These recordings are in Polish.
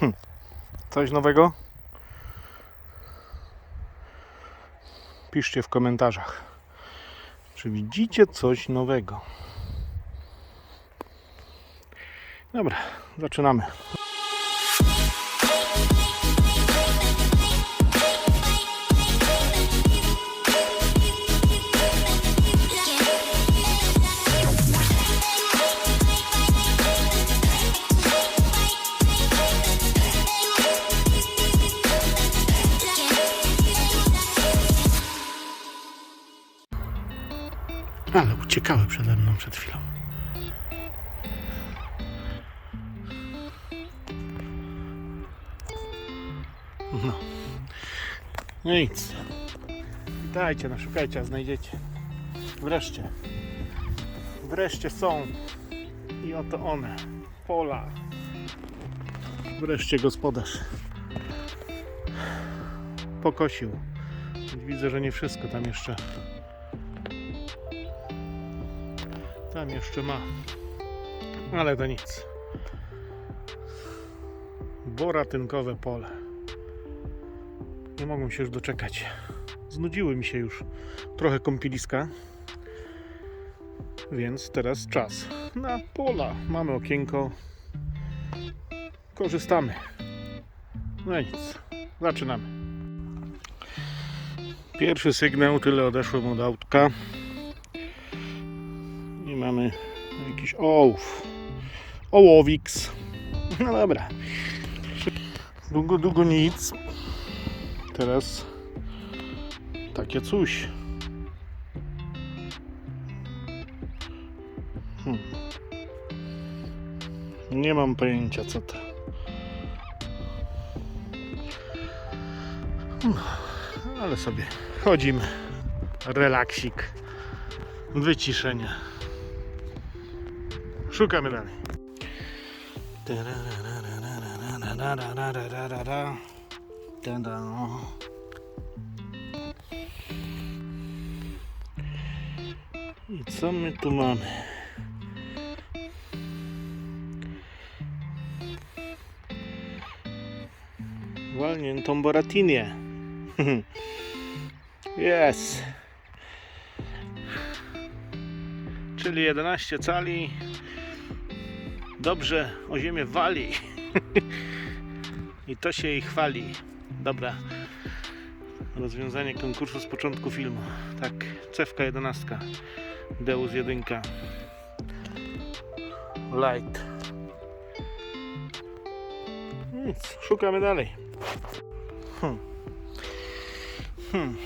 Hm. Coś nowego? Piszcie w komentarzach. Czy widzicie coś nowego? Dobra, zaczynamy. No. No nic. Witajcie, no szukajcie, a znajdziecie. Wreszcie. Wreszcie są. I oto one. Pola. Wreszcie gospodarz. Pokosił. Widzę, że nie wszystko tam jeszcze. Tam jeszcze ma. Ale to nic. Boratynkowe pole. Nie mogłem się już doczekać. Znudziły mi się już trochę kąpieliska. Więc teraz czas na pola. Mamy okienko. Korzystamy. No i nic. Zaczynamy. Pierwszy sygnał, tyle odeszłem od autka. I mamy jakiś ołów. Ołowiks. No dobra. Długo, długo nic. Teraz takie coś. Hmm. Nie mam pojęcia co to. Hmm. Ale sobie chodzimy. Relaksik. Wyciszenie. Szukamy dalej. Tada. I co my tu mamy? Walniętą boratinię. Jest. Czyli 11 cali. Dobrze o ziemię wali. I to się jej chwali. Dobra. Rozwiązanie konkursu z początku filmu. Tak, cewka 11. Deus 1. Light. Nic, szukamy dalej. Hmm. Hmm.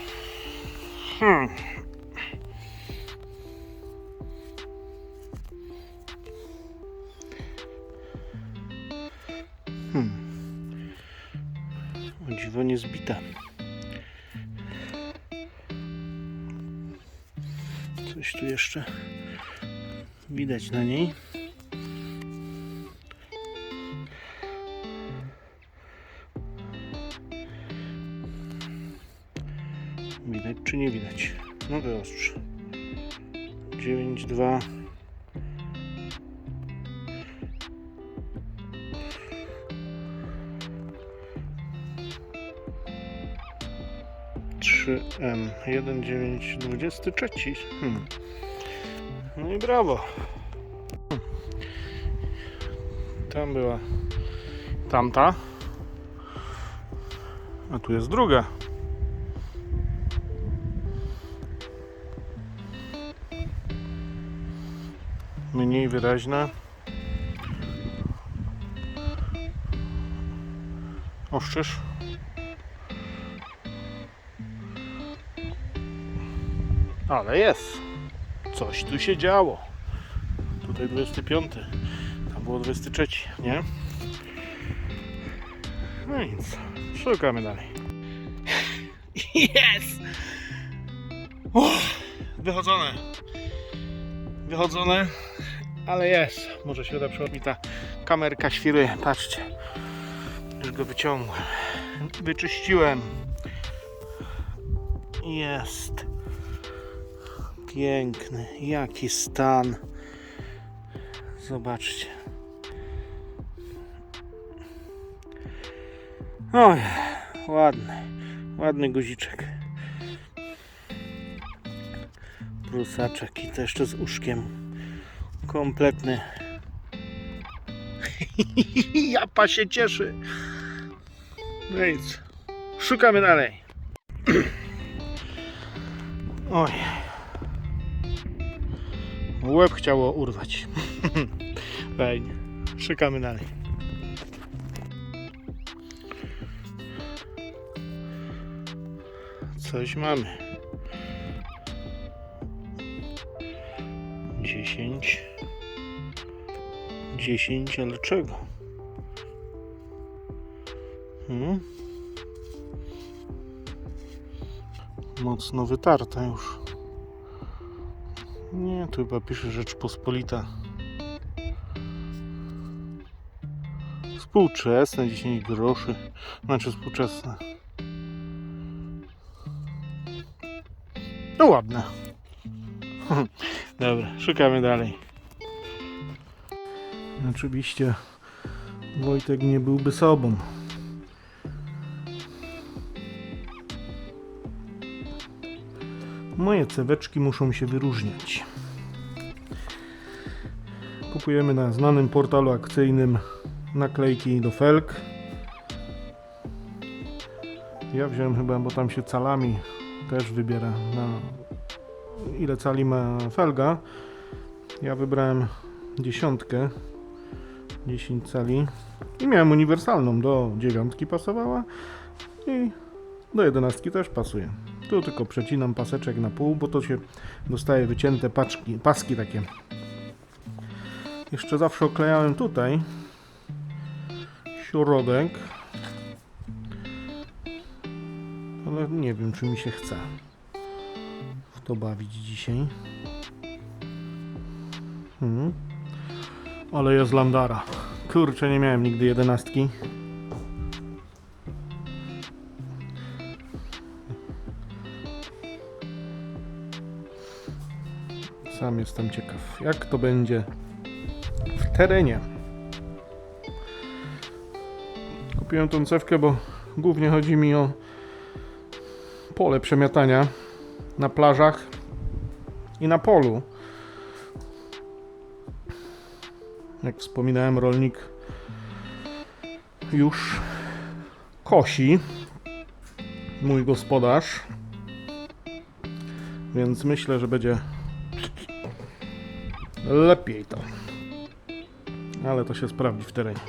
Hmm. Hmm. O dziwo nie zbita. Coś tu jeszcze widać na niej. Widać czy nie widać? No wyostrz. 9, 2 1923 hmm. No i brawo Hmm. Tam była tamta A tu jest druga Mniej wyraźna Oszczysz? Ale jest. Coś tu się działo. Tutaj 25. Tam było 23, nie? No nic. Szukamy dalej. Jest! Wychodzone. Wychodzone, ale jest. Może się uda mi ta kamerka świruje. Patrzcie. Już go wyciągłem. Wyczyściłem. Jest. Piękny, jaki stan. Zobaczcie. Oj, ładny, ładny guziczek. Prusaczek i to jeszcze z uszkiem. Kompletny. Japa się cieszy. No nic. Szukamy dalej. Oj. Łeb chciało urwać. Fajnie. Szukamy dalej. Coś mamy. Dziesięć. Dziesięć, ale czego? Hmm? Mocno wytarta już. Nie, tu chyba pisze Rzeczpospolita. Współczesne 10 groszy. Znaczy współczesne. No ładne. Dobra, szukamy dalej. Oczywiście Wojtek nie byłby sobą. Moje ceweczki muszą się wyróżniać. Kupujemy na znanym portalu akcyjnym naklejki do felg. Ja wziąłem chyba, bo tam się calami też wybiera na ile cali ma felga. Ja wybrałem dziesiątkę 10 cali i miałem uniwersalną do dziewiątki pasowała i do jedenastki też pasuje. Tu tylko przecinam paseczek na pół, bo to się dostaje wycięte paczki, paski takie. Jeszcze zawsze oklejałem tutaj środek. Ale nie wiem, czy mi się chce w to bawić dzisiaj. Hmm. Ale jest landara. Kurczę, nie miałem nigdy jedenastki. Sam jestem ciekaw, jak to będzie w terenie. Kupiłem tą cewkę, bo głównie chodzi mi o pole przemiatania na plażach i na polu. Jak wspominałem, rolnik już kosi. Mój gospodarz. Więc myślę, że będzie lepiej to. Ale to się sprawdzi w terenie.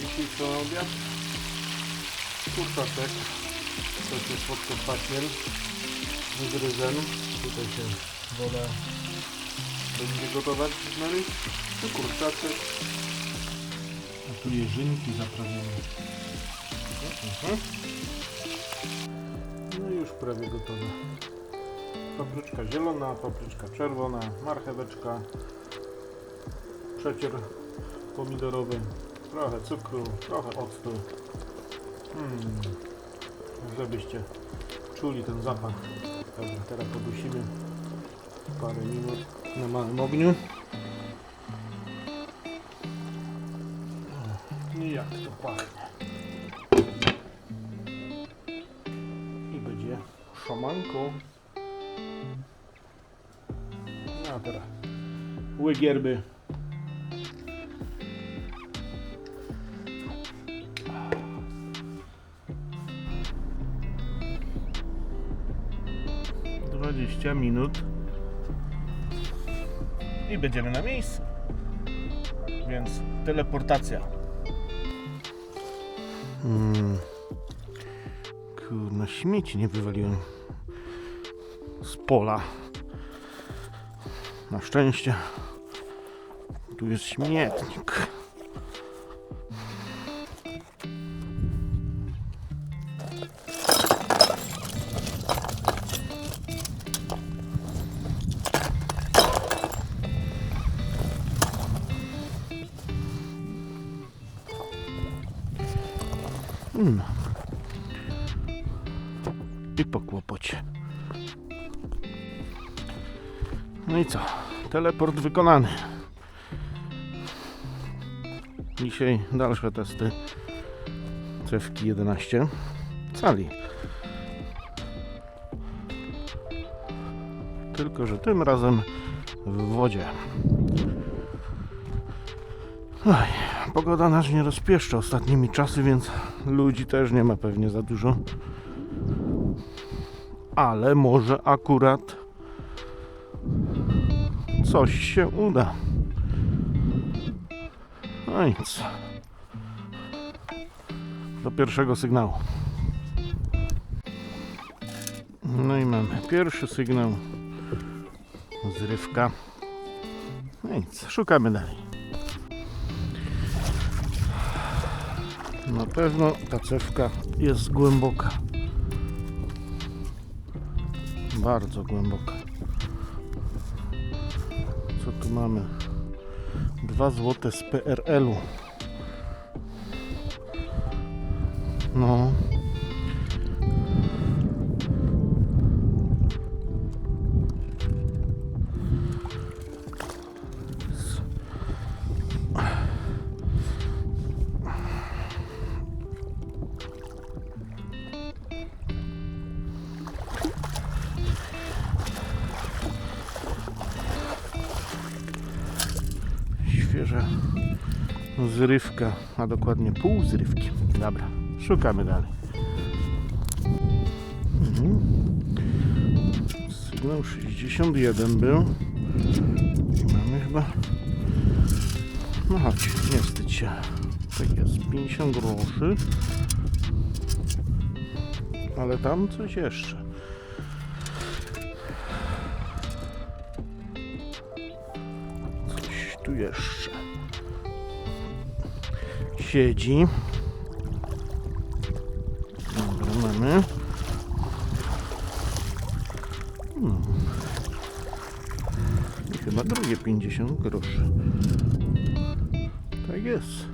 Dzisiejszy obiad. Kurczaczek. To jest podkopaciel. Z ryżem. Tutaj się woda będzie gotować z nami. Tu kurczaczek. A tu jeżynki zaprawione. Mhm. No i już prawie gotowe. Papryczka zielona, papryczka czerwona, marcheweczka, przecier pomidorowy, trochę cukru, trochę octu. Mm. Żebyście czuli ten zapach. Dobra, teraz podusimy parę minut na małym ogniu. I jak to pachnie. I będzie szamanko. Teraz łygierby. Dwadzieścia minut i będziemy na miejscu. Więc teleportacja. Hmm. Kurna, śmieci nie wywaliłem z pola. Na szczęście tu jest śmietnik. Mm. I po. No i co? Teleport wykonany. Dzisiaj dalsze testy cewki 11 cali. Tylko, że tym razem w wodzie. Oj, pogoda nas nie rozpieszcza ostatnimi czasy, więc ludzi też nie ma pewnie za dużo. Ale może akurat coś się uda. No nic. Do pierwszego sygnału. No i mamy pierwszy sygnał. Zrywka. No nic, szukamy dalej. Na pewno ta cewka jest głęboka. Bardzo głęboka. Tu mamy? Dwa złote z PRL-u. No. Zrywka, a dokładnie pół zrywki. Dobra, szukamy dalej. Mhm. Sygnał 61 był. I mamy chyba. No chodź, nie wstydź się. Tak jest, 50 groszy. Ale tam coś jeszcze. Coś tu jeszcze. Siedzi. Dobra, mamy. No. I chyba drugie 50 groszy. Tak jest.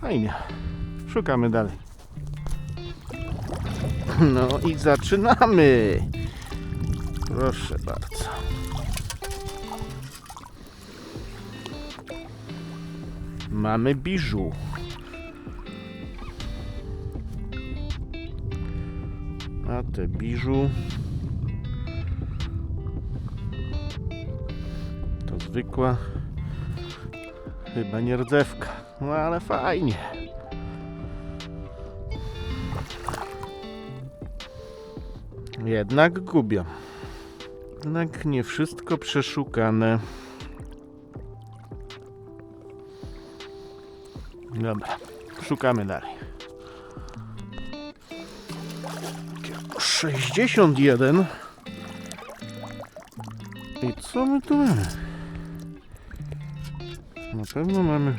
Fajnie. Szukamy dalej. No i zaczynamy. Proszę bardzo. Mamy biżu. A te biżu to zwykła chyba nie rdzewka. No ale fajnie. Jednak gubią. Jednak nie wszystko przeszukane. Dobra, szukamy dalej. 61. I co my tu mamy? Na pewno mamy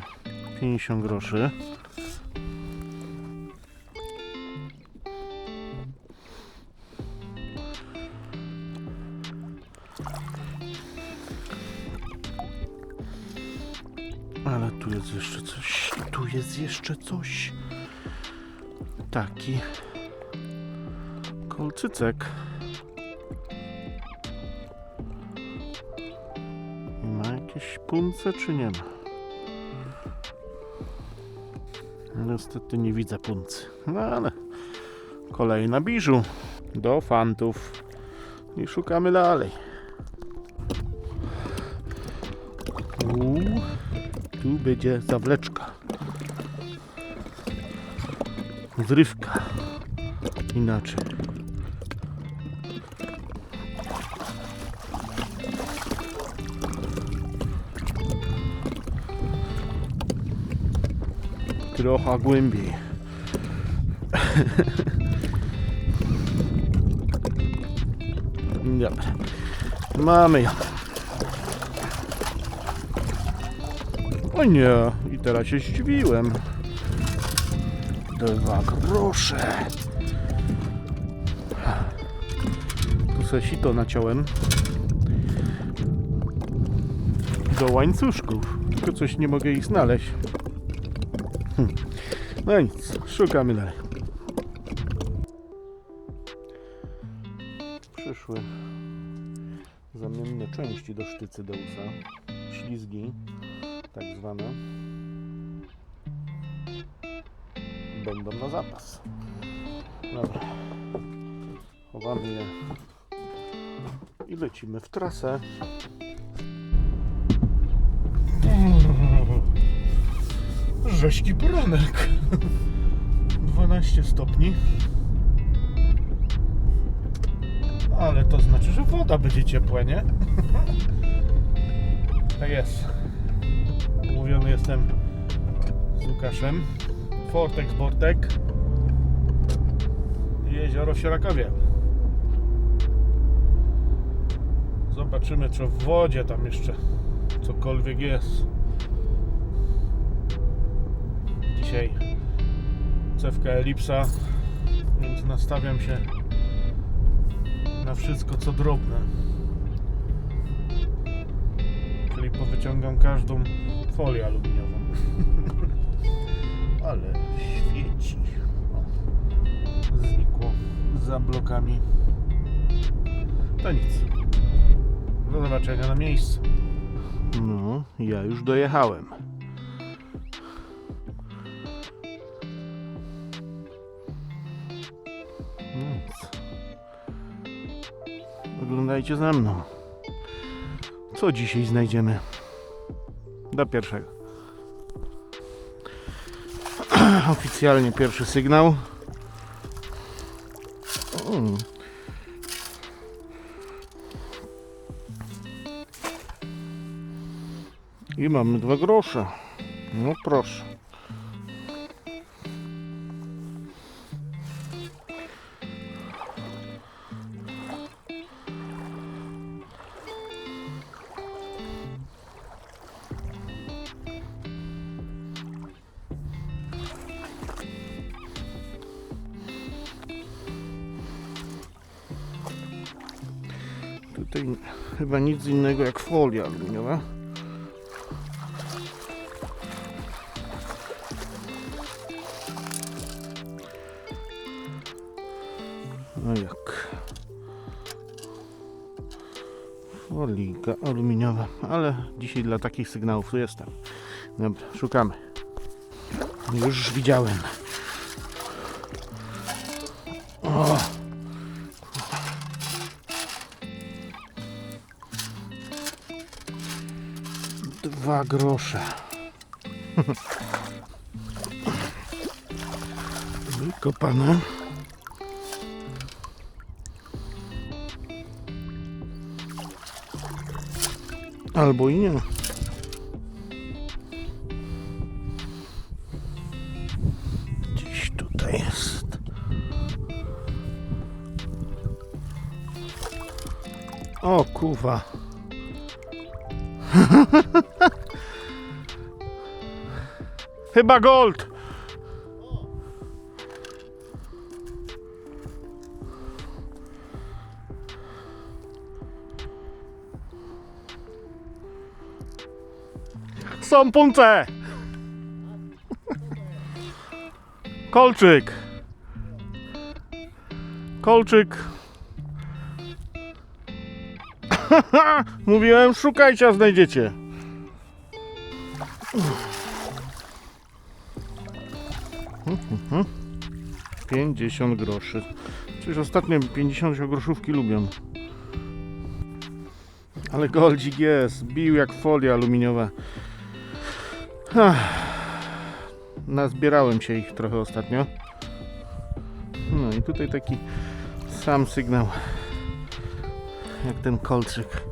50 groszy. Jeszcze coś. Taki kolcycek. Ma jakieś punce, czy nie ma? Niestety nie widzę puncy. No ale kolejna biżu do fantów. I szukamy dalej. Uuu, tu będzie zawleczka. Zrywka. Inaczej. Trochę głębiej. Dobra. Mamy ją. O nie, i teraz się zdziwiłem. Dwa grosze. Tu se sito naciąłem. Do łańcuszków. Tylko coś nie mogę ich znaleźć. Hm. No nic, szukamy dalej. Przyszły Zamienne części do sztycy Deusa. Ślizgi, tak zwane. Będą na zapas. Dobra. Chowamy je i lecimy w trasę. Rzeźki poranek. 12 stopni. Ale to znaczy, że woda będzie ciepła, nie? Tak jest. Umówiony jestem z Łukaszem. Fortek, Bortek. Jezioro Sierakowie. Zobaczymy, czy w wodzie tam jeszcze cokolwiek jest. Dzisiaj cewka elipsa, więc nastawiam się na wszystko co drobne. Czyli powyciągam każdą folię aluminiową. Ale świeci. O, znikło za blokami. To nic. Do zobaczenia na miejscu. No, ja już dojechałem. Nic. Oglądajcie ze mną. Co dzisiaj znajdziemy? Do pierwszego. Oficjalnie pierwszy sygnał. Mm. I mamy dwa grosze. No proszę. Chyba nic innego jak folia aluminiowa. No jak? Folika aluminiowa, ale dzisiaj dla takich sygnałów tu jestem. Dobra, szukamy. Już widziałem. Dwa grosze. Wykopane. Albo i nie. O kuwa. Chyba gold. Są punce. Kolczyk. Kolczyk. Mówiłem, szukajcie, a znajdziecie. 50 groszy. Przecież ostatnio 50 groszówki lubią. Ale goldzik jest. Bił jak folia aluminiowa. Ach. Nazbierałem się ich trochę ostatnio. No i tutaj taki sam sygnał. Jak ten kolczyk.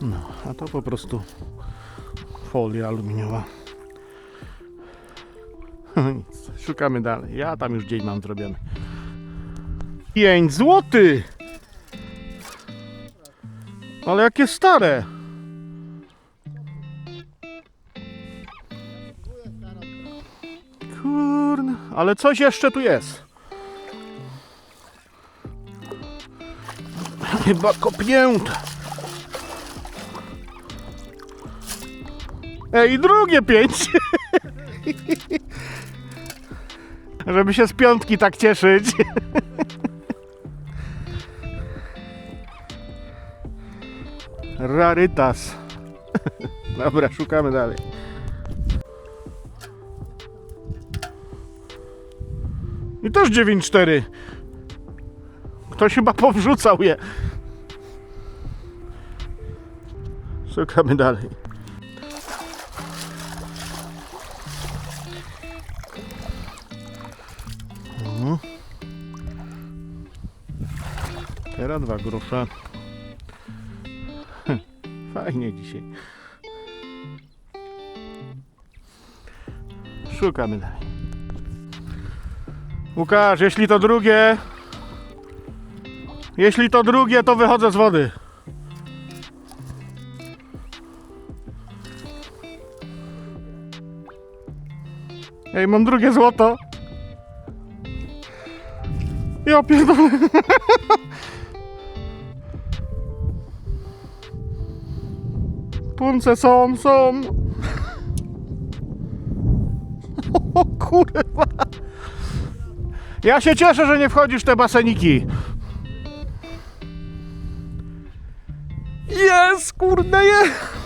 No, a to po prostu folia aluminiowa. Nic, szukamy dalej. Ja tam już dzień mam zrobiony. 5 złoty! Ale jakie stare! Kurna, ale coś jeszcze tu jest. Chyba kopnięte. Ej, drugie pięć. żeby się z piątki tak cieszyć. Rarytas. Dobra, szukamy dalej. I też 9-4. Ktoś chyba powrzucał je. Szukamy dalej. Dwa grosze. Fajnie dzisiaj. Szukamy dalej. Łukasz, jeśli to drugie. Jeśli to drugie, to wychodzę z wody. Ej, mam drugie złoto. Ja pierdolę. Punce są, są. O kurwa. Ja się cieszę, że nie wchodzisz w te baseniki. Jest, kurde, jest.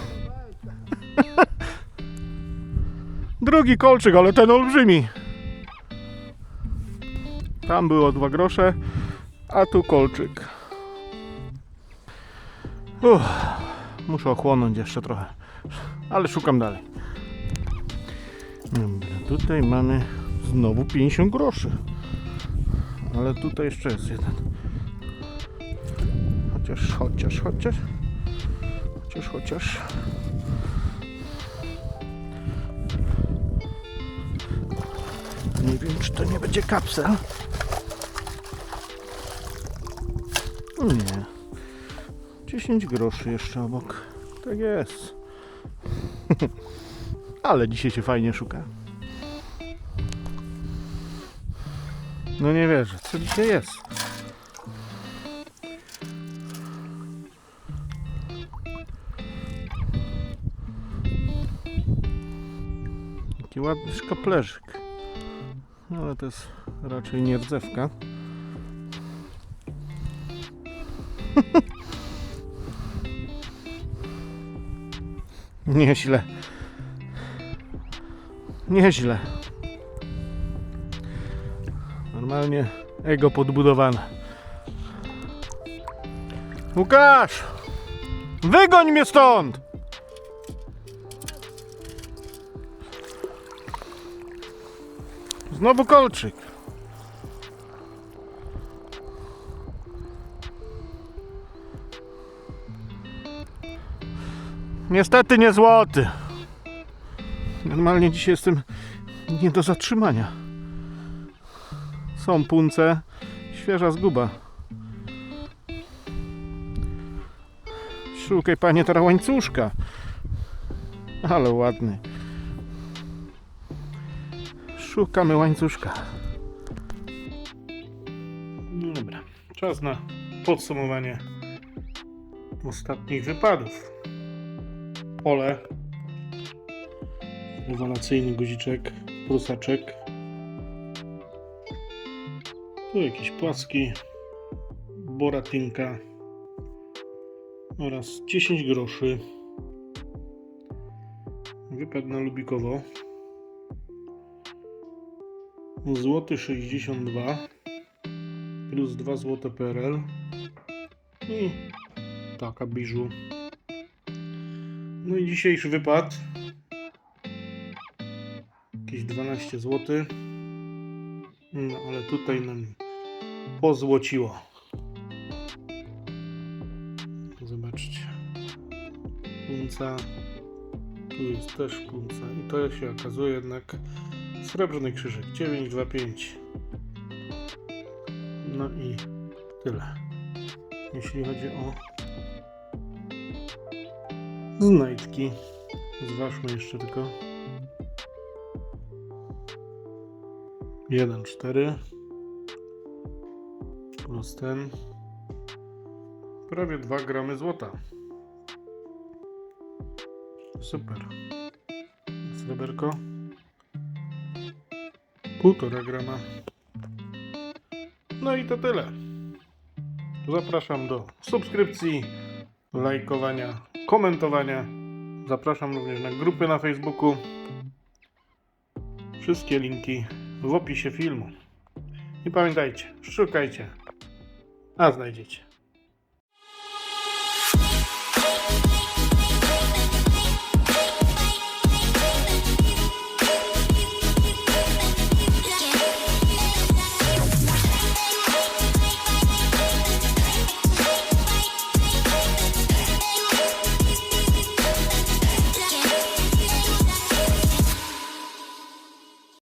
Drugi kolczyk, ale ten olbrzymi. Tam było dwa grosze, a tu kolczyk. Uff, muszę ochłonąć jeszcze trochę, ale szukam dalej. Dobra, tutaj mamy znowu 50 groszy. Ale tutaj jeszcze jest jeden. Chociaż, chociaż, chociaż. Chociaż, chociaż. Nie wiem, czy to nie będzie kapsel. Nie. 10 groszy jeszcze obok. Tak jest. Ale dzisiaj się fajnie szuka. No nie wierzę, co dzisiaj jest? Taki ładny szkaplerzyk. No ale to jest raczej nie Nieźle. Nieźle. Normalnie ego podbudowane. Łukasz! Wygoń mnie stąd! Znowu kolczyk. Niestety nie złoty. Normalnie dzisiaj jestem nie do zatrzymania. Są punce, świeża zguba. Szukaj panie teraz łańcuszka. Ale ładny. Szukamy łańcuszka. Dobra, czas na podsumowanie ostatnich wypadów. Pole. Rewelacyjny guziczek, prusaczek. Tu jakiś płaski, boratynka oraz 10 groszy. Wypadł na Lubikowo. Złoty 62 plus 2 złote PRL i taka biżu. No i dzisiejszy wypad jakieś 12 zł. No ale tutaj nam pozłociło. Zobaczcie. Punca. Tu jest też punca. I to się okazuje jednak srebrny krzyżyk. 925. No i tyle. Jeśli chodzi o znajdki. Zważmy jeszcze tylko. 1, 4 plus ten prawie 2 gramy złota. Super. Sreberko. Półtora grama. No i to tyle. Zapraszam do subskrypcji, lajkowania, komentowania. Zapraszam również na grupy na Facebooku. Wszystkie linki w opisie filmu. I pamiętajcie, szukajcie, a znajdziecie.